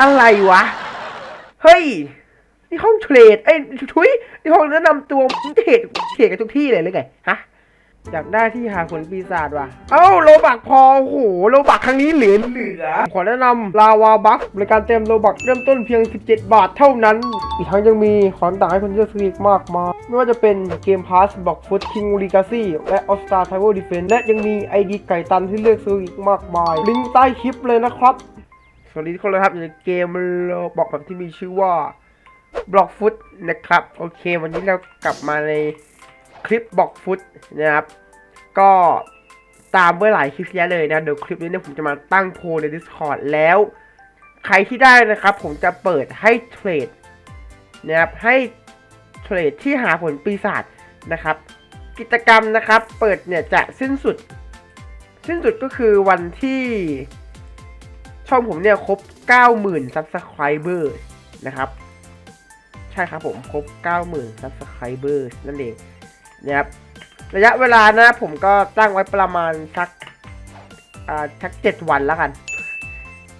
อะไรวะ เฮ้ย นี่ห้องเทรดเอ้ยทุยนี่ห้องแนะนำตัวเทรดเทรดกันทุกที่เลยหรือไงฮะอยากได้ที่หาผลปีศาจว่ะ เอ้าโลบักพอ โอ้โห โลบักครั้งนี้เหลือเหลือ ขอแนะนำลาวาบัคบริการเต็มโลบักเริ่มต้นเพียง 17 บาทเท่านั้น อีกทั้งยังมีของต่างให้คนเลือกซื้ออีกมากมาย ไม่ว่าจะเป็นเกมพาสบอกฟุตคิงลีกาซี่และออสตาทาวเวอร์ดิเฟนและยังมีไอดีไก่ตันที่เลือกซื้ออีกมากมาย ลิงก์ใต้คลิปเลยนะครับ สวัสดีทุกคนเลยครับอยู่ในเกมโลบอกแบบที่มีชื่อว่าบล็อกฟุตนะครับ โอเค วันนี้เรากลับมาในคลิปบล็อกฟุตนะครับ ก็ตามเมื่อหลายคลิปแล้วเลยนะ เดี๋ยวคลิปนี้เนี่ยผมจะมาตั้งโพลใน Discord แล้ว ใครที่ได้นะครับ ผมจะเปิดให้เทรดนะครับให้เทรดที่หาผลปีศาจนะครับ กิจกรรมนะครับ เปิดเนี่ยจะสิ้นสุด สิ้นสุดก็คือวันที่ ช่องผมเนี่ยครบ 90,000 Subscriber นะครับ ใช่ครับผมครบ 90,000 Subscriber นั่นเองนะครับระยะเวลานะผมก็ตั้งไว้ประมาณสักอ่าสักเจ็ดวันแล้วกัน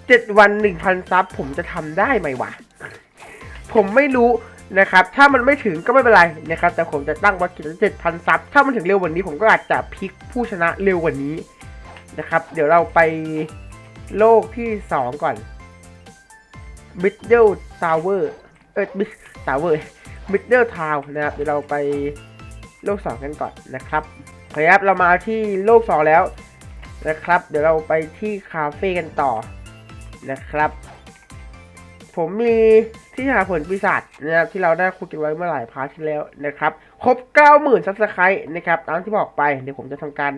เจ็ดวันหนึ่งพันซับผมจะทำได้ไหมวะ ผมไม่รู้นะครับ ถ้ามันไม่ถึงก็ไม่เป็นไรนะครับ แต่ผมจะตั้งไว้เจ็ดพันซับถ้ามันถึงเร็วกวันนี้ผมก็อาจจะพลิกผู้ชนะเร็วกว่านี้นะครับ เดี๋ยวเราไป โลกที่สองก่อน Middle Tower เออ Mid Tower Middle Town นะครับ เดี๋ยวเราไปโลกสองกันก่อนนะครับคครับ เรามาที่โลกสองแล้วนะครับ เดี๋ยวเราไปที่คาเฟ่กันต่อนะครับ ผมมีที่หาผลปีศาจนะครับที่เราได้คุยกันไว้เมื่อหลายพาร์ทที่แล้วนะครับ ครบ 90,000ซับสไครต์นะครับตามที่บอกไปเดี๋ยวผมจะทำการ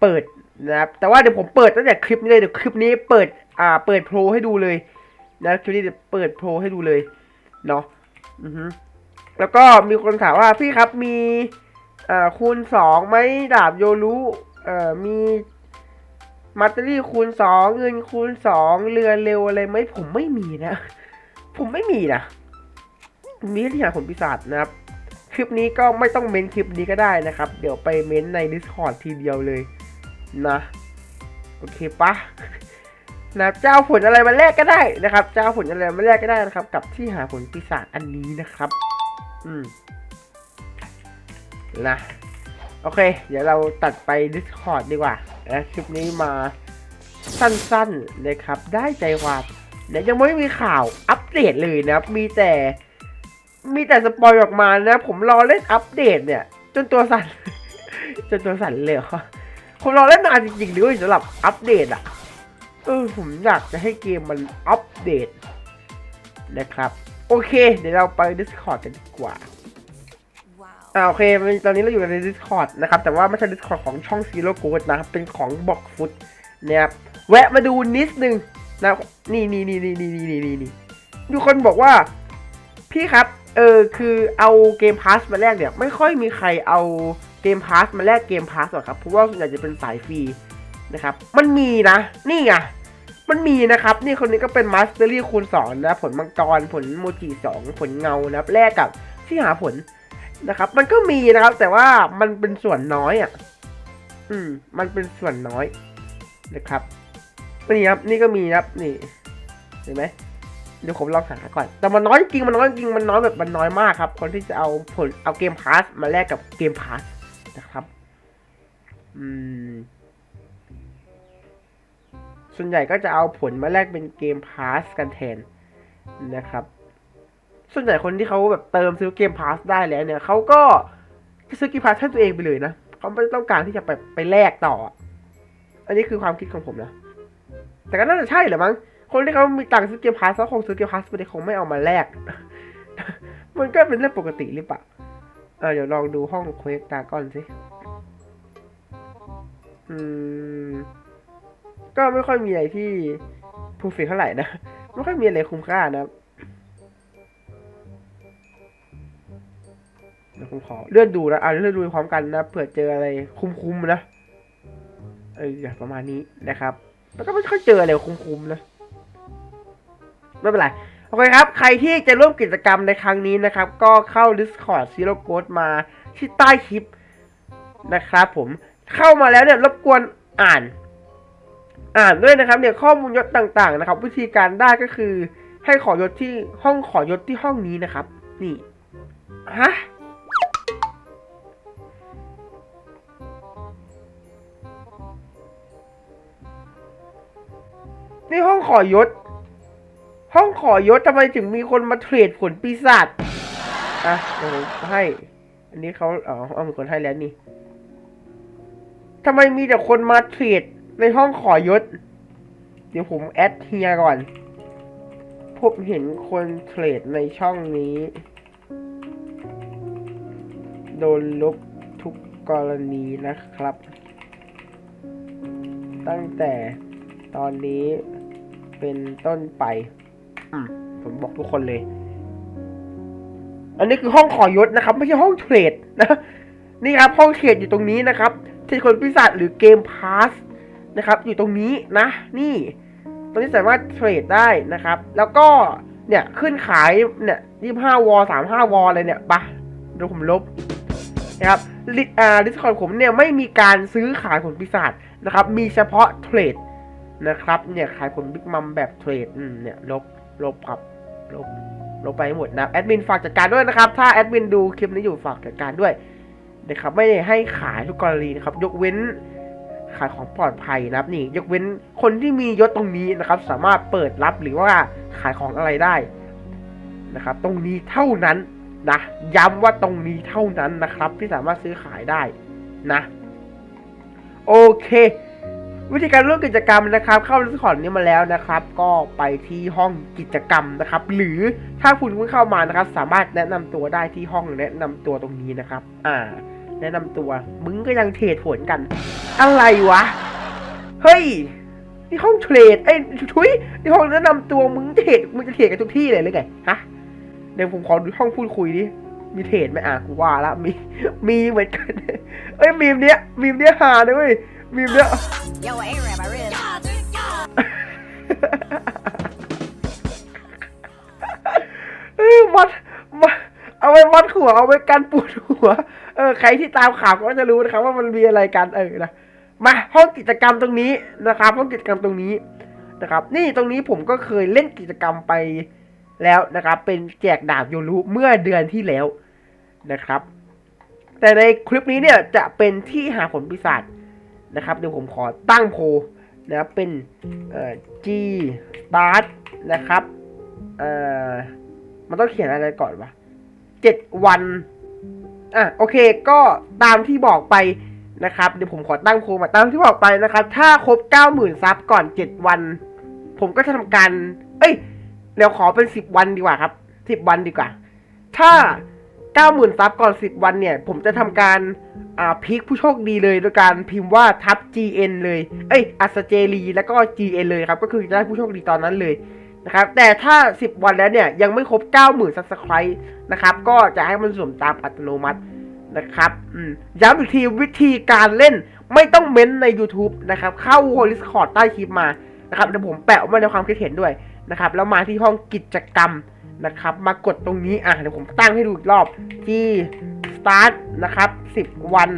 เปิด นะครับแต่ว่าเดี๋ยวผมเปิดตั้งแต่คลิปนี้เลยเดี๋ยวคลิปนี้เปิดอ่าเปิดโปรให้ดูเลยนะคลิปนี้เดี๋ยวเปิดโปรให้ดูเลยเนาะอือฮึแล้วก็มีคนถามว่าพี่ครับมีอ่อคูณสองไหมดาบโยรุเอ่อมีมัตเตอรี่คูณสองเงินคูณสองเรือเร็วอะไรไหมผมไม่มีนะ ผมไม่มีนะมีที่หาผลปีศาจนะครับ คลิปนี้ก็ไม่ต้องเม้นคลิปนี้ก็ได้นะครับ เดี๋ยวไปเม้นใน Discord ทีเดียวเลย นะโอเคปะนะเจ้าผลอะไรมาแลกก็ได้นะครับ เจ้าผลอะไรมาแลกก็ได้นะครับ กับที่หาผลปีศาจอันนี้นะครับ อืมนะโอเค เดี๋ยวเราตัดไป Discord ดีกว่านะคลิปนี้มาสั้นๆนะครับ ได้ใจความเดี๋ยวยังไม่มีข่าวอัปเดตเลยนะครับมีแต่ มีแต่สปอยออกมานะ ผมรอเล่นอัปเดตเนี่ย จนตัวสั่น จนตัวสั่นเลยเหรอ ผมรอเล่นนานจริงๆด้วยสำหรับอัปเดตอะเออผมอยากจะให้เกมมันอัปเดตนะครับ โอเค เดี๋ยวเราไป Discord กันดีกว่าอ่าโอเค ตอนนี้เราอยู่ใน Discord นะครับ แต่ว่าไม่ใช่ Discord ของช่อง Zero g o d นะครับ เป็นของบอกฟุตนะครับ แวะมาดูนิดนึงนะนี่นี่นี่นี่นี่นี่นี่นี่ทุกคนบอกว่า พี่ครับ เออ คือเอาเกมพาสมาแลกเนี่ย ไม่ค่อยมีใครเอา เกมพาสมาแลกเกมพาสหรอกครับเพราะว่าส่วนใหญ่จะเป็นสายฟรีนะครับมันมีนะนี่ไงมันมีนะครับนี่คนนี้ก็เป็นมาสเตอรี่คูณสองนะผลมังกรผลโมจิสองผลเงานะครับแลกกับที่หาผลนะครับ มันก็มีนะครับ แต่ว่ามันเป็นส่วนน้อยอะ อืม มันเป็นส่วนน้อยนะครับนี่ครับนี่ก็มีนะครับนี่เห็นไหมเดี๋ยวผมลองหาก่อน แต่มันน้อยจริงมันน้อยจริงมันน้อยแบบมันน้อยมากครับ คนที่จะเอาผลเอาเกมพาสมาแลกกับเกมพาส นะครับ อืม ส่วนใหญ่ก็จะเอาผลมาแลกเป็นเกมพาสกันแทนนะครับ ส่วนใหญ่คนที่เขาแบบเติมซื้อเกมพาสได้แล้วเนี่ยเขาก็ซื้อเกมพาสให้ตัวเองไปเลยนะเขาไม่ต้องการที่จะไปไปแลกต่อ อันนี้คือความคิดของผมนะ แต่ก็น่าจะใช่แหละมั้ง คนที่เขามีตังค์ซื้อเกมพาสเขาคงซื้อเกมพาสไปเลยคงไม่เอามาแลก มันก็เป็นเรื่องปกติหรือเปล่า ออเดี๋ยวลองดูห้องเควกตาก่อนสิ อืม ก็ไม่ค่อยมีอะไรที่พูฟิเท่าไหร่นะ ไม่ค่อยมีอะไรคุ้มค่านะเดี๋ยวผมขอเลื่อนดูนะอ่าเลื่อนดูพร้อมกันนะเผื่อเจออะไรคุ้มๆนะ เอออย่างประมาณนี้นะครับ แล้วก็ไม่ค่อยเจออะไรคุ้มๆนะ ไม่เป็นไร อเคครับ ใครที่จะร่วมกิจกรรมในครั้งนี้นะครับ ก็เข้า Discord Zero Code มาที่ใต้คลิปนะครับผมเข้ามาแล้วเนี่ยรบกวนอ่าน อ่านด้วยนะครับเนี่ยข้อมูลยศต่างๆนะครับ วิธีการได้ก็คือให้ขอยศที่ห้องขอยศที่ห้องนี้นะครับ นี่ฮะนี่ห้องขอยศ ห้องขอยศทำไมถึงมีคนมาเทรดผลปีศาจอะเดี๋ยวให้ อันนี้เขาอ๋อเอามีคนให้แล้วนี่ทำไมมีแต่คนมาเทรดในห้องขอยศ เดี๋ยวผมแอดเฮียก่อนผมเห็นคนเทรดในช่องนี้ โดนลบทุกกรณีนะครับ ตั้งแต่ตอนนี้เป็นต้นไป อืมผมบอกทุกคนเลย อันนี้คือห้องขอยศนะครับ ไม่ใช่ห้องเทรดนะนี่ครับ ห้องเทรดอยู่ตรงนี้นะครับที่คนพิศาจหรือเกมพาสนะครับ อยู่ตรงนี้นะ นี่ตรงนี้สามารถเทรดได้นะครับ แล้วก็เนี่ยขึ้นขายเนี่ยยี่ห้าวอสามห้าวอเลยเนี่ยปะเดี๋ยวผมลบนะครับลิอ่าดิสคอร์ดผมเนี่ยไม่มีการซื้อขายผลปีศาจนะครับ มีเฉพาะเทรดนะครับ เนี่ยขายผลบิ๊กมัมแบบเทรดเนี่ยลบ ลบครับลบลบไปหมดนะแอดมินฝากจัดการด้วยนะครับ ถ้าแอดมินดูคลิปนี้อยู่ฝากจัดการด้วยนะครับไม่ได้ให้ขายทุกกรณีนะครับ ยกเว้นขายของปลอดภัยนะครับนี่ ยกเว้นคนที่มียศตรงนี้นะครับ สามารถเปิดรับหรือว่าขายของอะไรได้นะครับ ตรงนี้เท่านั้นนะย้ำว่าตรงนี้เท่านั้นนะครับ ที่สามารถซื้อขายได้นะ โอเค วิธีการร่วมกิจกรรมนะครับ เข้าดิสคอร์ดนี้มาแล้วนะครับ ก็ไปที่ห้องกิจกรรมนะครับ หรือถ้าคุณเพิ่งเข้ามานะครับ สามารถแนะนำตัวได้ที่ห้องแนะนำตัวตรงนี้นะครับ อ่า แนะนำตัว มึงก็ยังเทรดผลกัน อะไรวะ เฮ้ยนี่ห้องเทรดไอ้ทุยนี่ห้องแนะนำตัวมึงเทรดมึงจะเทรดกันทุกที่เลยหรือไงฮะเดี๋ยวผมขอดูห้องพูดคุยดิมีเทรดไหมอะกูว่าละมีมีเหมือนกันเอ้ยมีมเนี้ยมีมเนี้ยหาเลยเว้ย มีมเนี้ย Yo, Arab, I read. เออมัดมัดเอาไว้มัดหัวเอาไว้กันปวดหัว เออ ใครที่ตามข่าวก็จะรู้นะครับ ว่ามันมีอะไรกันเออนะ มาห้องกิจกรรมตรงนี้นะครับ ห้องกิจกรรมตรงนี้นะครับ นี่ตรงนี้ผมก็เคยเล่นกิจกรรมไปแล้วนะครับ เป็นแจกดาบโยรุเมื่อเดือนที่แล้วนะครับ แต่ในคลิปนี้เนี่ยจะเป็นที่หาผลปีศาจ นะครับเดี๋ยวผมขอตั้งโพนะครับเป็นเอ่อ G start นะครับเอ่อมันต้องเขียนอะไรก่อนวะเจ็ดวันอะโอเคก็ตามที่บอกไปนะครับเดี๋ยวผมขอตั้งโพมาตามที่บอกไปนะครับ ถ้าครบเก้าหมื่นซับก่อนเจ็ดวัน ผมก็จะทำการ เอ้ยเดี๋ยวขอเป็นสิบวันดีกว่าครับสิบวันดีกว่า ถ้า เก้าหมื่นซับก่อนสิบวันเนี่ย ผมจะทำการอ่าพิกผู้โชคดีเลยโดยการพิมพ์ว่าทับ GN เลย เอ้ยอัสเจรีแล้วก็ GN เลยครับ ก็คือจะได้ผู้โชคดีตอนนั้นเลยนะครับแต่ถ้า 10 วันแล้วเนี่ย ยังไม่ครบ 90,000 subscribe นะครับ ก็จะให้มันสุ่มตามอัตโนมัตินะครับอืมย้ำอีกทีวิธีการเล่นไม่ต้องเม้นใน YouTube นะครับ เข้า Discord ใต้คลิปมานะครับเดี๋ยวผมแปะไว้ในความคิดเห็นด้วยนะครับ แล้วมาที่ห้องกิจกรรม นะครับ มากดตรงนี้อะเดี๋ยวผมตั้งให้ดูอีกรอบที่ start นะครับ 10 วัน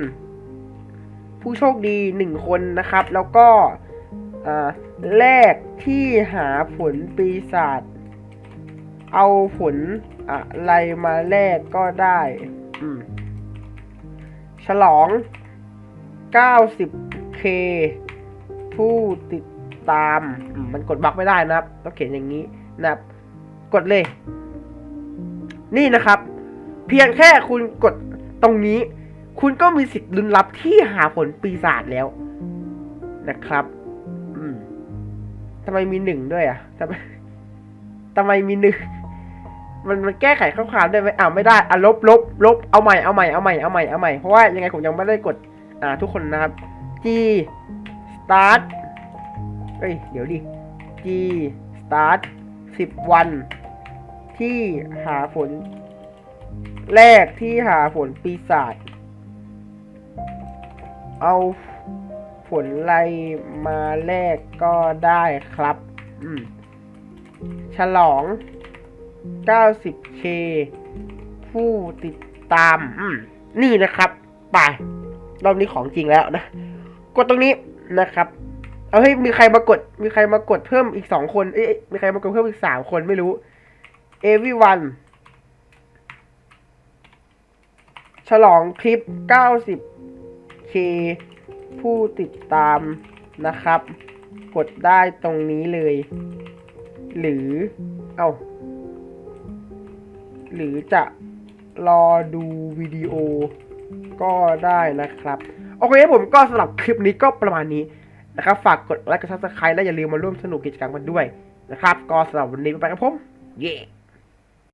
ผู้โชคดี 1 คนนะครับ แล้วก็อ่าแลกที่หาผลปีศาจเอาผลอะไรมาแลกก็ได้อืมฉลอง 90k ผู้ติดตามมมันกดบล็อกไม่ได้นะครับต้องเขียนอย่างนี้นะครับ กดเลย นี่นะครับ เพียงแค่คุณกดตรงนี้ คุณก็มีสิทธิ์ลุ้นรับที่หาผลปีศาจแล้วนะครับ อืมทำไมมีหนึ่งด้วยอะทำไมทำไมมีหนึ่งมันมันแก้ไขข้อความได้ไหมอ่าไม่ได้อะลบลบลบเอาใหม่เอาใหม่เอาใหม่เอาใหม่เอาใหม่เพราะว่ายังไงผมยังไม่ได้กด อ่า ทุกคนนะครับ G start เอ้ยเดี๋ยวดิ G start สิบวัน ที่หาผล แรกที่หาผลปีศาจเอาผลไลมาแลกก็ได้ครับ อืม ฉลอง 90k ผู้ติดตาม อืม นี่นะครับ ไป รอบนี้ของจริงแล้วนะ กดตรงนี้นะครับ เอาเฮ้ยมีใครมากด มีใครมากดเพิ่มอีกสองคน เอ้ยมีใครมากดเพิ่มอีกสามคนไม่รู้ everyone ฉลองคลิป 90k ผู้ติดตามนะครับ กดได้ตรงนี้เลย หรือ เอาหรือจะรอดูวิดีโอก็ได้นะครับ โอเคผมก็สำหรับคลิปนี้ก็ประมาณนี้ นะครับฝากกดไลค์กดซับสไครต์และอย่าลืมมาร่วมสนุกกิจกรรมกันด้วยนะครับก็สำหรับวันนี้ไปกับผมเย้